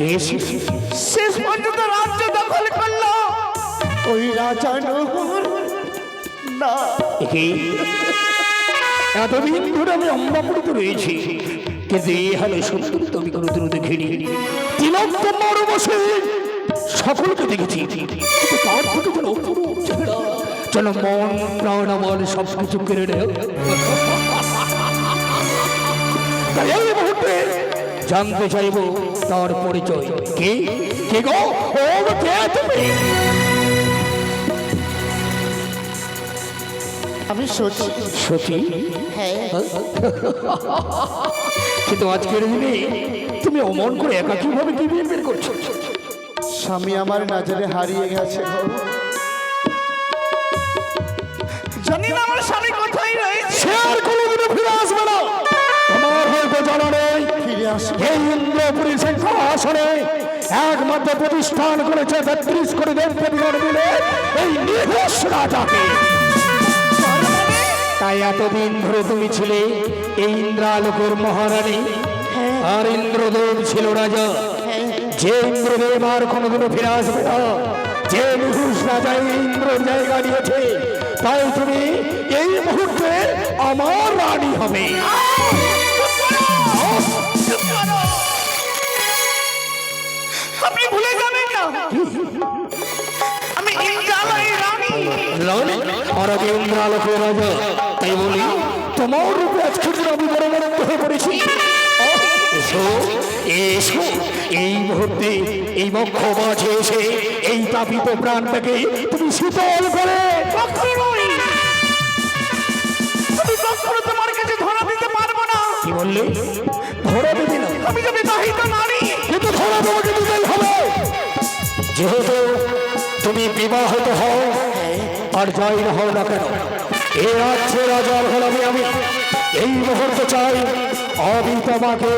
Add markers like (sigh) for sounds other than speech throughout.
শেষ পর্যন্ত রাজ্য দখল করল। ওই রাজা নহুর না। এতদিন ধরে আমি অম্বাপুরিতে রয়েছি কিন্তু এই হলো সুন্দর তুমি কোনো দ্রুত ঘিরি তিলক তোমার বসে সকলকে দেখেছি। তার থেকে যেন অপরূপ যেন মন, প্রাণ আমার সব কিছু কেড়ে নেয়। এই মুহূর্তে জানতে চাইব তার পরিচয়। কে? কে গো? ও কে তুমি? আমি সত্যি সত্যি হ্যাঁ। কিন্তু আজকের দিনে তুমি অমন করে একাকি ভাবে কি বের বের করছ? স্বামী আমার নাজারে হারিয়ে গেছে। জানি না আমার স্বামী এই ইন্দ্রপুরী সিংহাসনে একমাত্র প্রতিষ্ঠান করেছে তেত্রিশ করে দেব দেবীগণ মিলে এই নিঘোষ রাজাকে। তাই এতদিন ধরে তুমি ছিলে এই ইন্দ্রালোকের মহারানী। আর ইন্দ্রদেব ছিল রাজা। যে ইন্দ্রদেব আর কোনোদিনও ফিরে আসবে না। যে নিহুষ রাজা এই ইন্দ্রর জায়গা নিয়েছে তাই তুমি এই মুহূর্তে আমার রানী হবে। তাই বলি তোমার রূপে আজকে আমি বড় বড় হয়ে পড়েছি। এসো এসো এই মুহূর্তে এই বক্ষ মাঝে এসে এই তাপিত প্রাণটাকে তুমি শীতল করে তোমার কাছে ধরা দিতে পারব না। কি বললে? ধরা দেবে না। আমি যে বিবাহিত নারী কিন্তু ধরা তোমাকে দিতেই হবে। যেহেতু তুমি বিবাহিত হও আর যাই না হও না কেন এ রাজ্যে রাজার হলামে আমি এই মুহূর্তে চাই আমি তোমাকে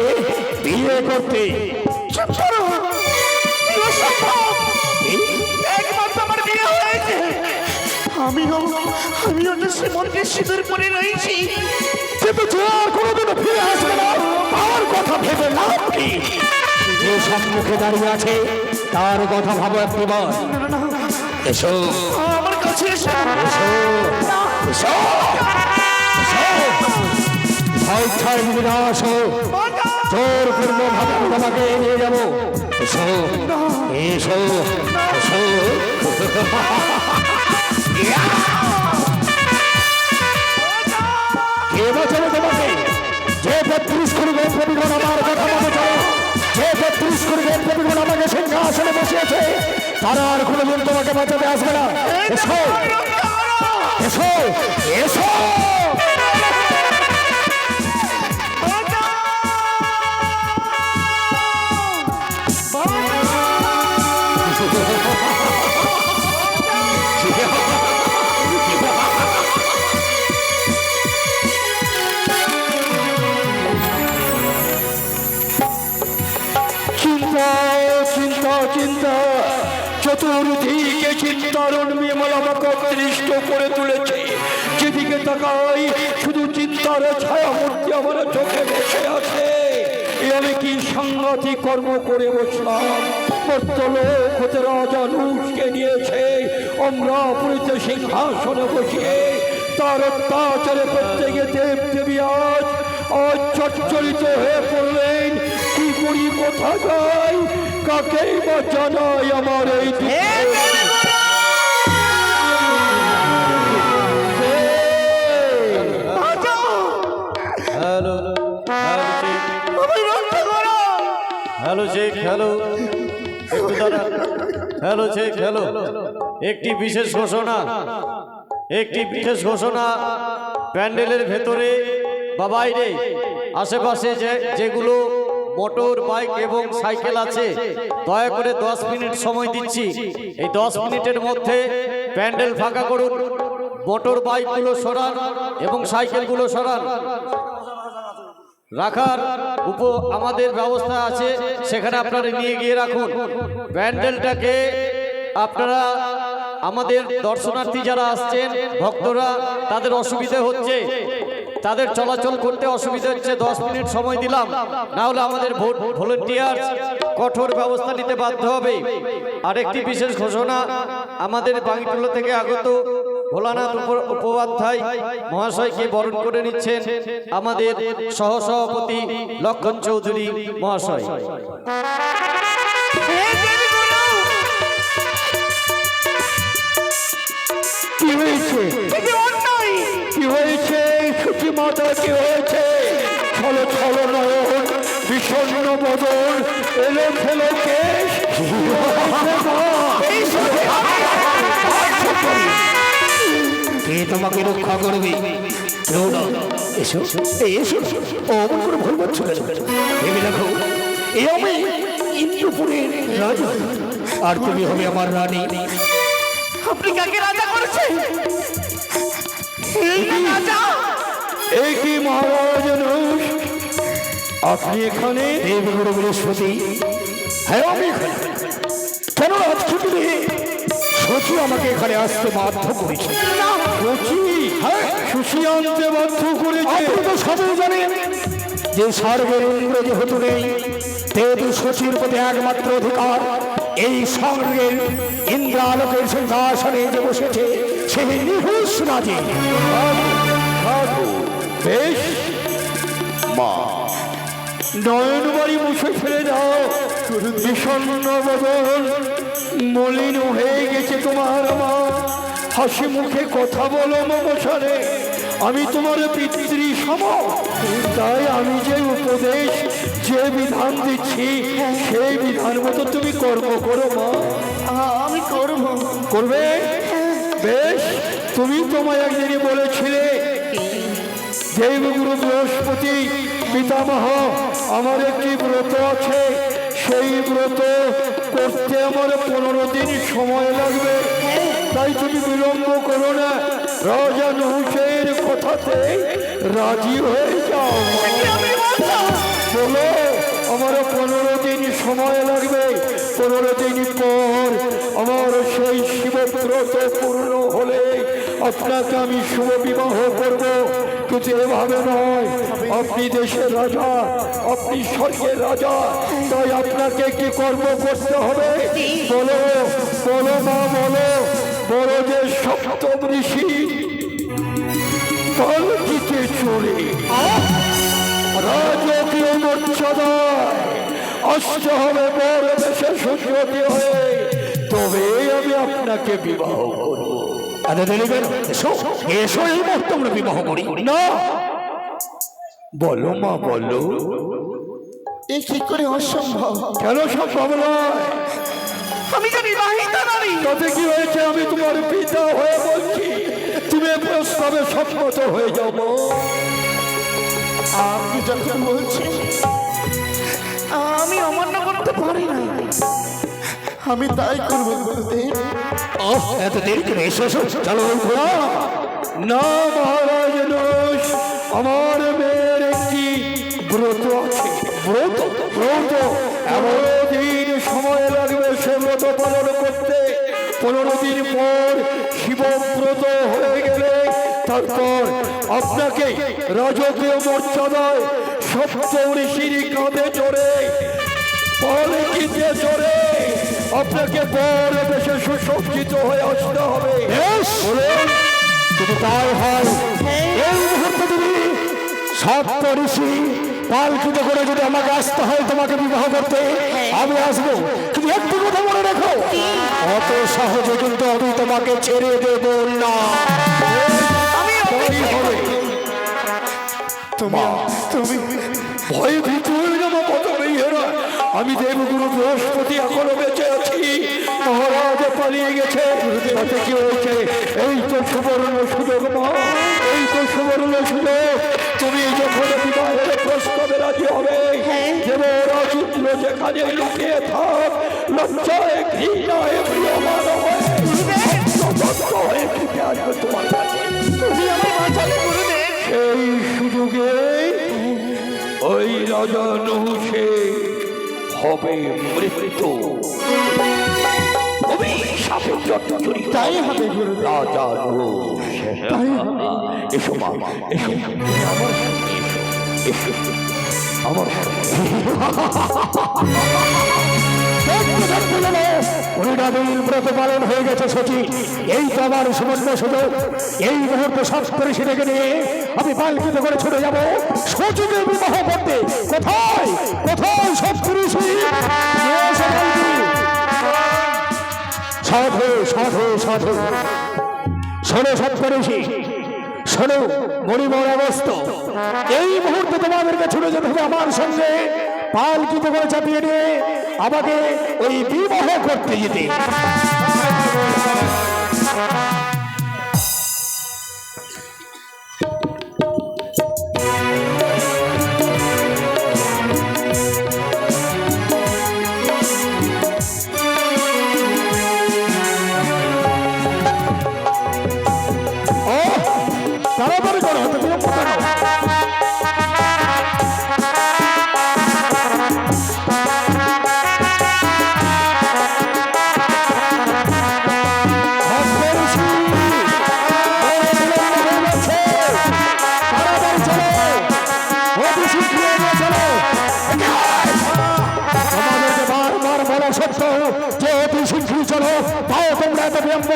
বিয়ে করতে চুপ করো কি অসম্ভব একমাত্র আমার বিয়ে আমিও আমিও তো শ্রীমন্দির সিঁদুর পরে রয়েছি কিন্তু যে আর কোনোদিনও ফিরে আসবে না তার কথা ভেবে লাভ কি যে সম্মুখে দাঁড়িয়ে আছে তার কথা ভাবো একবার এসো ছাড় যদি না আসো জোর পূর্ণ ভাবে তোমাকে নিয়ে যাব এসো এসো এসো কে বাঁচাবে তোমাকে যে বত্রিশ কোটি দেবীগণ আমার কথা মতো চলো যে বত্রিশ কোটি দেবীগণ আমাকে সিংহাসনে বসিয়েছে তারা আর কোনোদিন তোমাকে বাঁচাতে আসবে না এসো এসো এসো। চিন্তা চিন্তা চিন্তা। চতুর্দিকে চিন্তার উন্মিমল আমাকে অদৃষ্ট করে তুলেছে। যেদিকে তাকাই, শুধু চিন্তার ছায়া মূর্তি আমার চোখে বসে আছে। আমি কি সাংঘাতিক কর্ম করে বসলাম? রাজা নুষকে নিয়েছে অমরাপুরীতে সিংহাসনে বসিয়ে তার অত্যাচারে প্রত্যেকে দেব দেবী আজ আজ হয়ে পড়লেন। কি করি কোথা যাই কাকেই বা জানাই আমার এই hello hello Sheikh hello hello Sheikh hello একটি বিশেষ ঘোষণা একটি বিশেষ ঘোষণা প্যান্ডেলের ভেতরে বা বাইরে আশেপাশে যে যেগুলো মোটর, বাইক এবং সাইকেল আছে। দয়া করে দশ মিনিট সময় দিচ্ছি। এই দশ মিনিটের মধ্যে প্যান্ডেল ফাঁকা করুন, মোটর, বাইকগুলো সরান এবং সাইকেলগুলো সরান। রাখার উপ আমাদের ব্যবস্থা আছে, সেখানে আপনারা নিয়ে গিয়ে রাখুন। প্যান্ডেলটাকে আপনারা, আমাদের দর্শনার্থী যারা আসছেন, ভক্তরা, তাদের অসুবিধে হচ্ছে। তাদের চলাচল করতে অসুবিধা হচ্ছে, দশ মিনিট সময় দিলাম। না হলে আমাদের ভলেন্টিয়ার কঠোর ব্যবস্থা নিতে বাধ্য হবে। আরেকটি বিশেষ ঘোষণা, আমাদের বাঙ্গিটুলো থেকে আগত ভোলানাথ উপ- উপাধ্যায় মহাশয়কে বরণ করে নিচ্ছেন আমাদের সহসভাপতি লক্ষণ চৌধুরী মহাশয়। কি হয়েছে? ছলো ছলো নয়ন বিষণ্ণ বদন এলো ফেলো কেশ। কি তোমাকে রক্ষা করবে? এসো। এই এসো। অমন করে ভুল করছ ভেবে দেখো এ আমি ইন্দ্রপুরের রাজা। আর তুমি হবে আমার রানী। আপনি কাকে রাজা করেছেন? রাজা! এই কি মহারাজ? আপনি এখানে? দেবগুরু বৃহস্পতি হ্যাঁ আমি কেন সচি আমাকে এখানে আসতে বাধ্য করেছে। সচি হ্যাঁ। সুশি আনতে বাধ্য করেছে। আপনি তো সবই জানেন। যে স্বর্গের ইন্দ্র যেহেতু নেই তেহেতু শশীর প্রতি একমাত্র অধিকার। এই স্বর্গের ইন্দ্রালোকের সিংহাসনে যে বসেছে সেই নিহুস রাজে। বেশ। মা। নয়ন বাড়ি মুছে ফেলে দাও। বিষণ্ণ বদন মলিন হয়ে গেছে তোমার মা। হাসি মুখে কথা বলো মমসারে। আমি তোমার পিতৃ সম। তাই আমি যে উপদেশ যে বিধান দিচ্ছি সেই বিধান মতো তুমি কর্ম করো মা। আমি করব। করবে? বেশ। তুমি তোমায় একদিনই বলেছিলে দেবগুরু বৃহস্পতি পিতামহ, আমার একটি ব্রত আছে। সেই ব্রত করতে আমার পনেরো দিন সময় লাগবে। তাই তুমি বিলম্ব করো না। রাজা নহুষের কথাতে রাজি হয়ে যাও। বলো, আমার পনেরো দিন সময় লাগবে। পনেরো দিন পর আমার সেই শিবব্রত পূর্ণ হলে আপনাকে আমি শুভ বিবাহ করব। কিন্তু এভাবে নয়। আপনি দেশের রাজা, আপনি স্বর্গের রাজা। তাই আপনাকে কি কর্ম করতে হবে? বলো বলো মা, বলো। বলো যে সপ্তম ঋষি পালকিতে চলে রাজকীয় মর্যাদায় আসতে হবে বড় দেশে সুযোগী হয়ে। তবে আমি আপনাকে বিবাহ করব এত দেরি কেন এসো এসো এই মুহূর্তে আমরা বিবাহ করি। না। বলো মা বলো। এ কি করে অসম্ভব? কেন সম্ভব নয়? আমি যে বিবাহিত নারী তাতে কি হয়েছে আমি তোমার পিতা হয়ে বলছি। তুমি প্রস্তাবে সম্মত হয়ে মা। আপনি যখন বলছেন আমি অমান্য করতে পারি না আমি তাই করব। গুরুদেব ওহ, এত দেরি কেন এসো এসো চলো। না না মহারাজ নস আমার মেয়ের একটি ব্রত আছে। ব্রত? ব্রত? এমন? দিন সময় লাগবে সে ব্রত পালন করতে। পনেরো দিন পর শিবব্রত হয়ে গেলে তারপর আপনাকে রাজকীয় মর্যাদায় সপ্ত ঋষির কাঁধে চড়ে পালকিতে চড়ে আপনাকে বড় বেশে সুসজ্জিত হয়ে আসতে হবে। বলুন যদি তাই হয় এই মুহূর্তে তুমি সপ্ত ঋষি পালকিত করে যদি আমাকে আসতে হয় তোমাকে বিবাহ করতে আমি আসব। তুমি একটু কথা মনে রেখো। অত সহজে কিন্তু আমি তোমাকে ছেড়ে দেব না। আমি তুমি তুমি ভয়ে ভীত হয়ে যাব কত মেয়েরা। আমি দেবগুরু বৃহস্পতি এখনও বেঁচে মহারাজ পালিয়ে গেছে। তাতে কি হয়েছে? এই তো সুবর্ণ সুযোগ মা এই তো সুবর্ণ সুযোগ। তুমি যখন বিবাহের প্রস্তাবে রাজি হবে দেব রাজুদ্র যেখানে লুকিয়ে থাক লজ্জায় ঘৃণায় প্রিয়মান হয়ে হয়ে তোমার কাছে। তুমি আমায় বাঁচালে গুরুদেব। সেই সুযোগে ওই রাজা নহুষে হবে মৃত্যু। অভিশাপে জর্জরিত তাই হবে রাজা এসো মা এসো তুমি আমার সঙ্গে এসো এসো আমার পরিণামীর ব্রত পালন হয়ে গেছে সচি এই তো আমার সুবর্ণ সুযোগ। এই মুহূর্তে সব পরিষে ডেকে নিয়ে আমি পালকিত করে ছুটে যাব। সচিকে বিবাহ করতে। কোথায়? কোথায় সব পুরুষই সাধু সাধু সাধু। শোনো পরিষি শোনো মরিমর অবস্থ এই মুহূর্তে তোমাদেরকে ছুটে যেতে হবে আমার সঙ্গে। পালকিত করে চাপিয়ে নিয়ে আমাকে ওই বিবাহ করতে যেতে।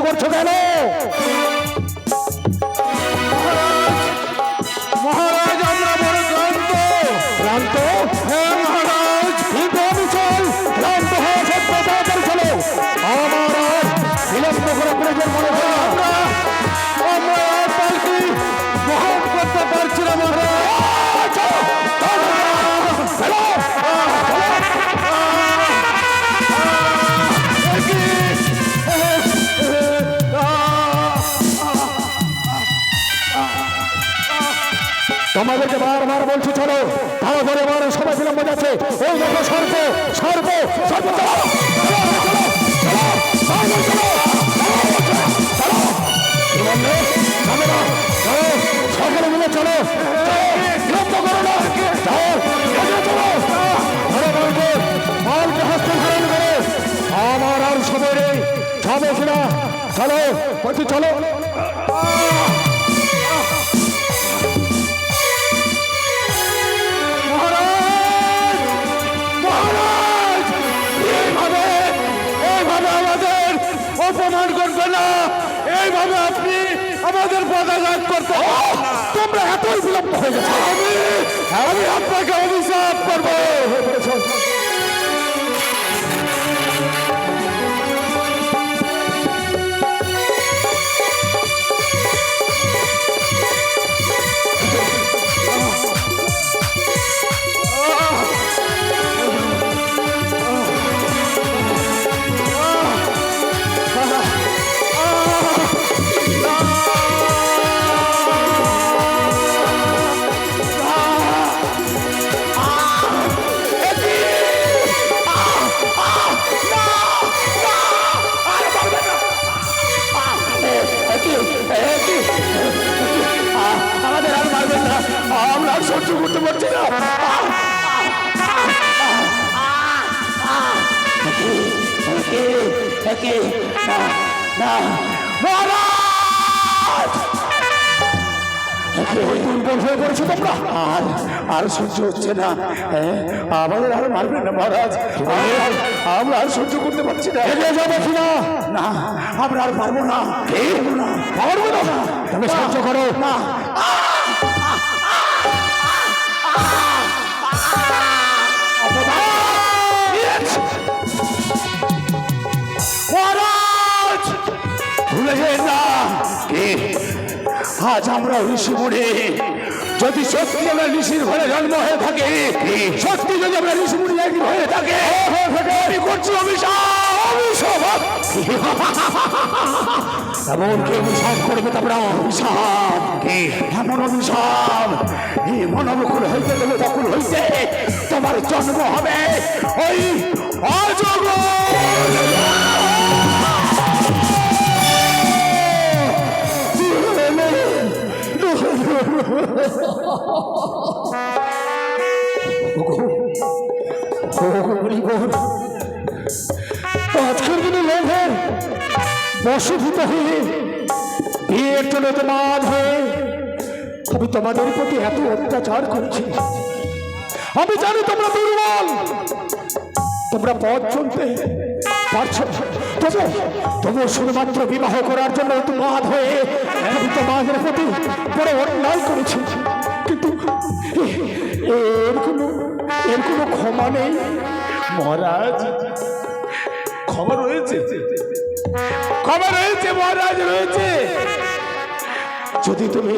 করছ কেন? তোমাদেরকে বারবার বলছি চলো তারপরে এবার সবাই বিলম্ব যাচ্ছে ওই দেখো সর্প সর্প সর্প চলো আমার আর চলো চলো এইভাবে আপনি আমাদের পদাঘাত করতে তোমরা এতই বিলম্ব হয়ে গেছো। আমি আপনাকে অভিশাপ করব। সহ্য হচ্ছে না। আমাদের আর মারবেন না মহারাজ। আমরা আর সহ্য করতে পারছি না। না আমরা আর পারব না। পারব না। পারব না। তুমি সহ্য করো। না। আজ আমরা ঋষি মুনি যদি সত্যি আমরা ঋষির ঘরে জন্ম হয়ে থাকে, সত্যি যদি আমরা ঋষি মুনি হয়ে থাকে, আমি করছি অভিশাপ এমন কি অভিশাপ করবে তোমরা অভিশাপ। এমন অভিশাপ। এমন অনুকূল হইতে দেবে তখন হইতে তোমার জন্ম হবে। ওই অজগর আজকের দিনে লোভের বশভূত হয়ে বিয়ের জন্য তোমার হয়ে আমি তোমাদের প্রতি এত অত্যাচার করছি আমি জানি তোমরা দুর্বল তোমরা পথ চলতে পারছ। তবু তবু শুধুমাত্র বিবাহ করার জন্য তোমার হয়ে আমি তোমাদের প্রতি বড় অন্যায় করেছি। কিন্তু এর কোনো এর কোনো ক্ষমা নেই। মহারাজ খবর রয়েছে? খবর রয়েছে মহারাজ রয়েছে। যদি তুমি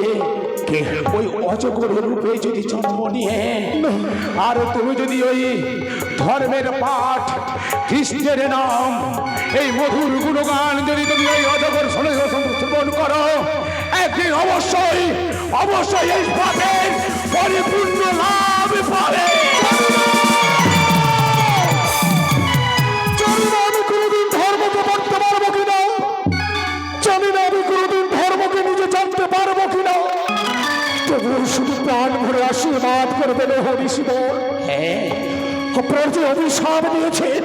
কে ওই অজগর রূপে যদি জন্ম নিয়ে আর তুমি যদি ওই ধর্মের পাঠ, খ্রিস্টের নাম, এই মধুর গুণগান যদি তুমি ওই অজগর শ্রবণ করো, একদিন অবশ্যই অবশ্যই এই পাঠের পরিপূর্ণ লাভ পাবে। হরি শিব আপনার যে অভিশাপ দিয়েছেন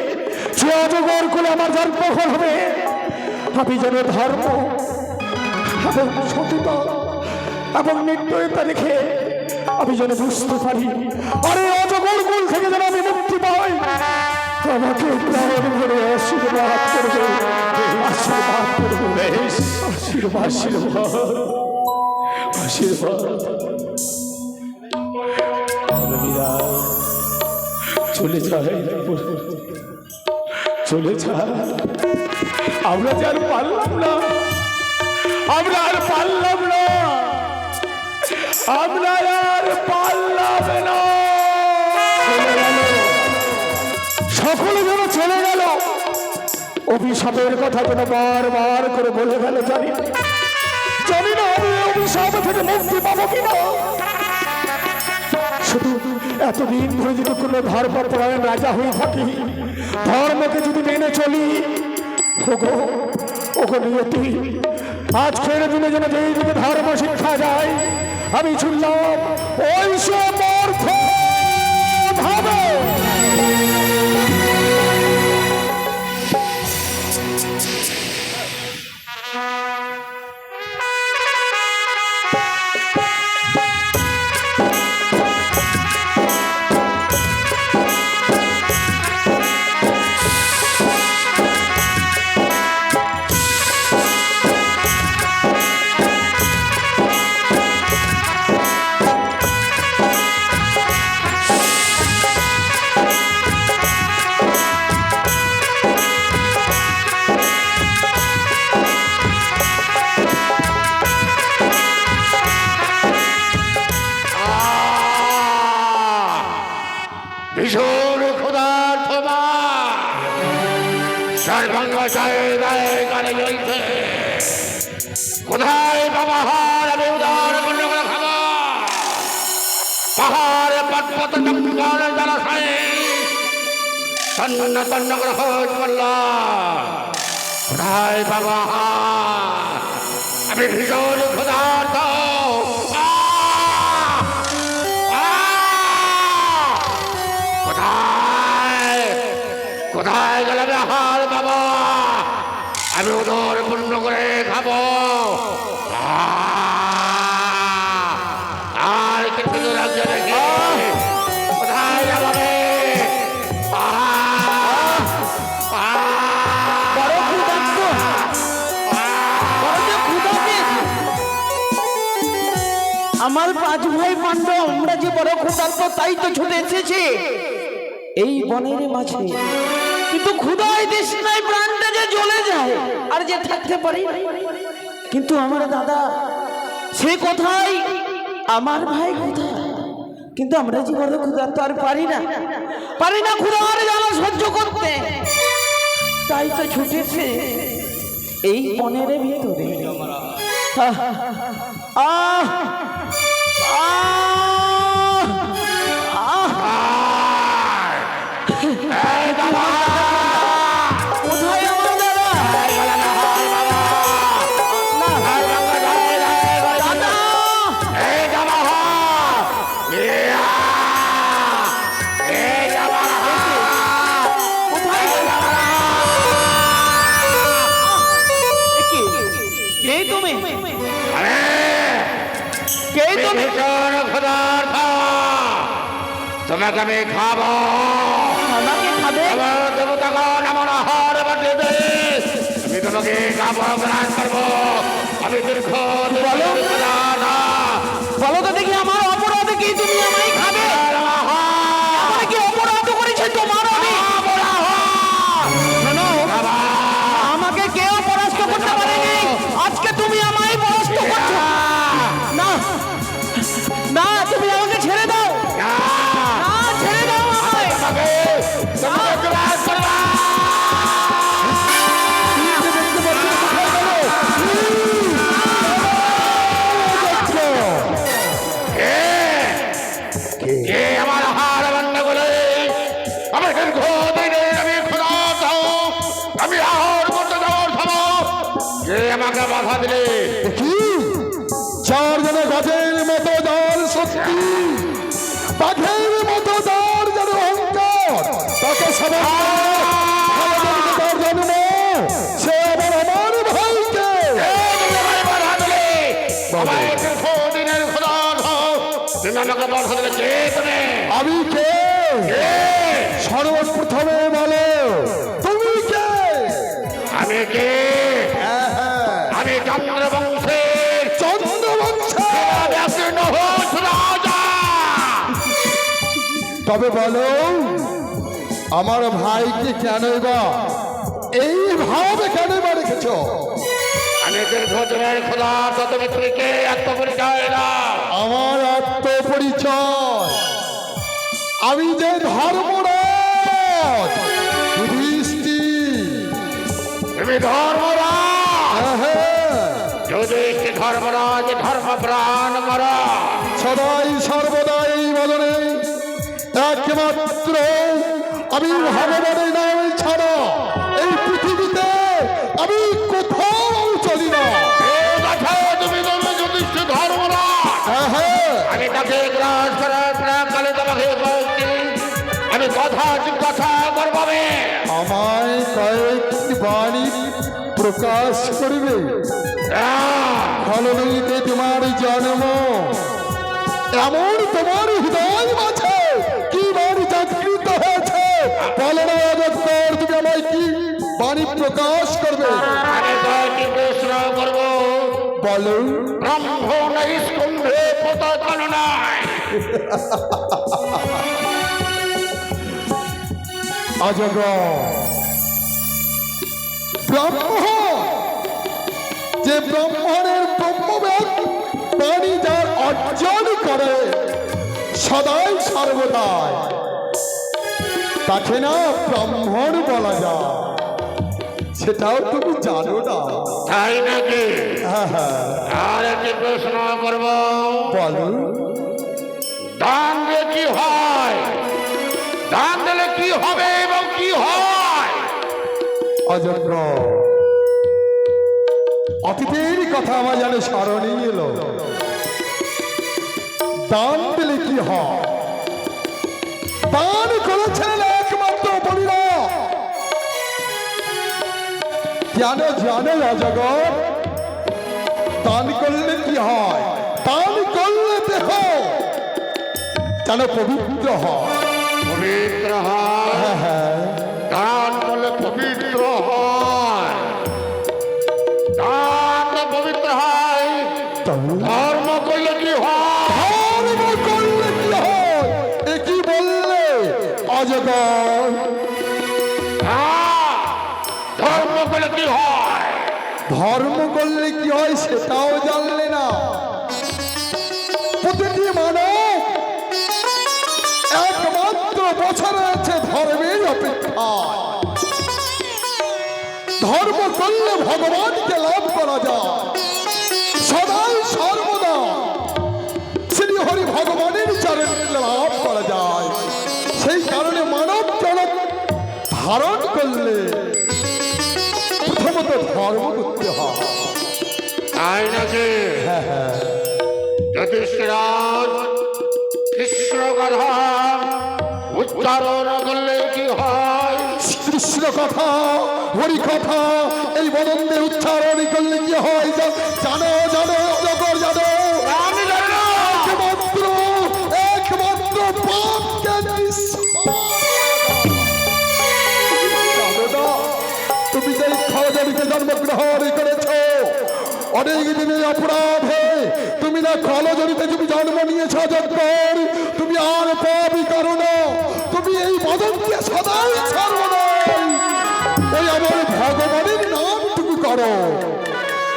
যে অজগর করে আমার জন্মফল হবে। আমি যেন ধর্ম এবং সততা এবং নির্দয়তা রেখে আমি যেন বুঝতে পারি আরে অজগর কুল থেকে যেন আমি মুক্তি পাই আমাকে প্রাণ ভরে আশীর্বাদ করবে। আশীর্বাদ করবে। আশীর্বাদ। আশীর্বাদ। আশীর্বাদ। চলে চলে আমরা যে আর পারলাম না। আমরা আর পারলাম না। আমরা আর পারলাম না। সকলে যেন চলে গেল। অভিশাপের কথা যেন বারবার করে বলে গেল, জানি। জানি না আমি অভিশাপ থেকে মুক্তি পাবো কিনা। শুধু এতদিন ধরে যদি কোনো ধর্মপরায়ণ রাজা হয়ে থাকি, ধর্মকে যদি মেনে চলি, ওগো ওগো নিয়তি, আজকের দিনে যেন যেই দিকে ধর্ম শিক্ষা যায়, আমি শুনলাম ওই সব তন্ন তন্ন করে খোঁজ করলাম বাবা আমি ভীষণ! আহ! কোথায় কোথায় গেলে হার বাবা আমি উদর পূর্ণ করে খাব! বড় ক্ষুধার্ত তাই তো ছুটে এসেছি। এই বনের মাঝে কিন্তু ক্ষুধায় দেশ নাই প্রাণটা যে জ্বলে যায় আর যে থাকতে পারি। কিন্তু আমার দাদা সে কোথায় আমার ভাই কোথায় কিন্তু আমরা যে বড় ক্ষুধার্ত আর পারি না। পারি না ক্ষুধার জ্বালা সহ্য করতে। তাই তো ছুটেছে এই বনের ভিতরে। আহ, তোমাকে আমি খাব। আমাকে খাবে? আমার দেবতাগণ আমার আহার দে আমি তোমাকে খাব গ্রাস করব। আমি দীর্ঘ। বলো। আমি কে? সর্বপ্রথমে বলো তুমি কে? আমি কে? আমি চন্দ্রবংশের চন্দ্রবংশে ব্যাসীর্ণ হোস রাজা তবে বলো আমার ভাইকে কেন বা এইভাবে কেন বা রেখেছ? আমি দীর্ঘদিনের খোলা তত মিত্রকে আত্মপরিচয় না আমার আত্মপরিচয় আমি যে যুধিষ্ঠির। তুমি ধর্মরাজ। হ্যাঁ, ধর্মরাজ ধর্ম প্রাণ করা। সদাই সর্বদাই বদনে একমাত্র আমি ভগবানের কথা কথা করবে আমায় কয়েকটি বাণী প্রকাশ করবে। ফলনীতে তোমার জন্ম। এমন তোমার হৃদয় মাঝে কি বাণী জাগৃত হয়েছে? বলো না অজস্কর, তুমি আমায় কি বাণী প্রকাশ করবে? বলো। ব্রহ্ম স্কন্ধে পতাকান নাই (laughs) অজগর ব্রহ্ম যে ব্রহ্মণের ব্রহ্মবেদ বাণী যার অর্জন করে সদাই সর্বদাই। তাকে না ব্রাহ্মণ বলা যায়। সেটাও তুমি জানো না। তাই নাকি? হ্যাঁ হ্যাঁ। আর একটি প্রশ্ন করব। বলো। দান কি হয়? দান দিলে কি হবে এবং কি হয়? অযত্র অতীতের কথা আমার জানে স্মরণে এলো। দান দিলে কি হয়? দান করেছেন একমাত্র বলিরা। জানো জানো অজগর দান করলে কি হয়? দান করলে দেহ। যেন পবিত্র হয়। পবিত্র হয় দান করলে পবিত্র হয় দান পবিত্র হয় ধর্ম করলে কি হয় ধর্ম করলে কি হয় এ কি বললে অজগর ধর্ম করলে কি হয়? ধর্ম করলে কি হয় সেটাও জানলে করলে ভগবানকে লাভ করা যায়। সদাই সর্বদা শ্রী হরি ভগবানের চরণে লাভ করা যায়। সেই কারণে মানব জনক ধারণ করলে প্রথমত ধর্ম করতে হয়। তাই নাকি যুধিষ্ঠিরাজ কৃষ্ণ কথা উচ্চারণ করলে কি হয়? কৃষ্ণ কথা হরি কথা এই বদন্তে উচ্চারণ করলে কি হয় জানো? জানো জগর জানো। একমাত্র একমাত্র পাপকে তুমি যে জন্মগ্রহণ করেছ অনেক দিনের অপরাধে তুমি না খলজরিতে তুমি জন্ম নিয়েছ তুমি আর পাবি কারণ তুমি এই বদনকে সদাই ছাড়ব না। করো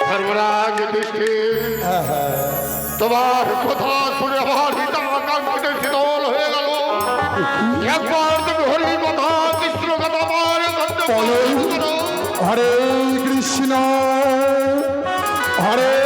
ধর্মরাজ যুধিষ্ঠির তোমার কথা শুনে আমার হিতাকাঙ্ক্ষিত শীতল হয়ে গেল। একবার তুমি হরি কথা কৃষ্ণ কথা। হরে কৃষ্ণ হরে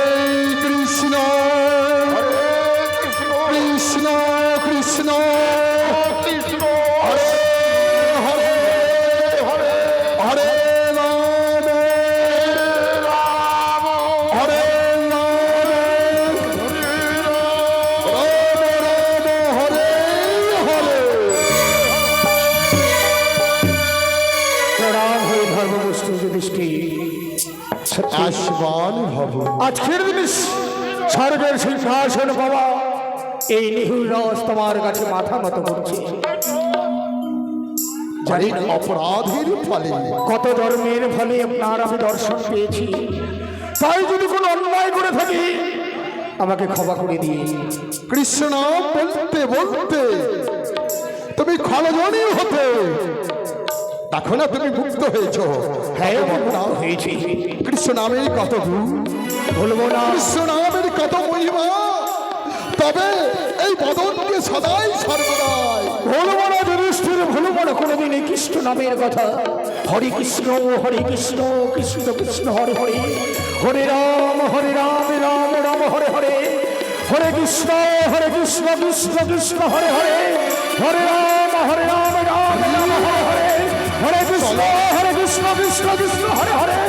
আজকের দিনে স্বর্গের সিংহাসন বাবা। এই নিহুল রস তোমার কাছে মাথা নত করছে। অপরাধের ফলে কত ধর্মের ফলে আপনার আমি দর্শন পেয়েছি। তাই যদি কোনো অন্যায় করে থাকি, আমাকে ক্ষমা করে দিয়ে কৃষ্ণ বলতে বলতে তুমি খলজনী হতে। দেখো না তুমি মুক্ত হয়েছ। হ্যাঁ হয়েছি। কৃষ্ণ নামের কত গুণ? ভুলবো না। কৃষ্ণ নামের কত মহিমা? তবে এই বদনকে সদাই সর্বদাই। ভুলবো না যুধিষ্ঠির ভুলবো না কোনোদিন এই কৃষ্ণ নামের কথা। হরে কৃষ্ণ হরে কৃষ্ণ কৃষ্ণ কৃষ্ণ হরে হরে। হরে রাম হরে রাম রাম রাম হরে হরে। হরে কৃষ্ণ হরে কৃষ্ণ কৃষ্ণ কৃষ্ণ হরে হরে। হরে রাম হরে রাম し、晴れ晴れ。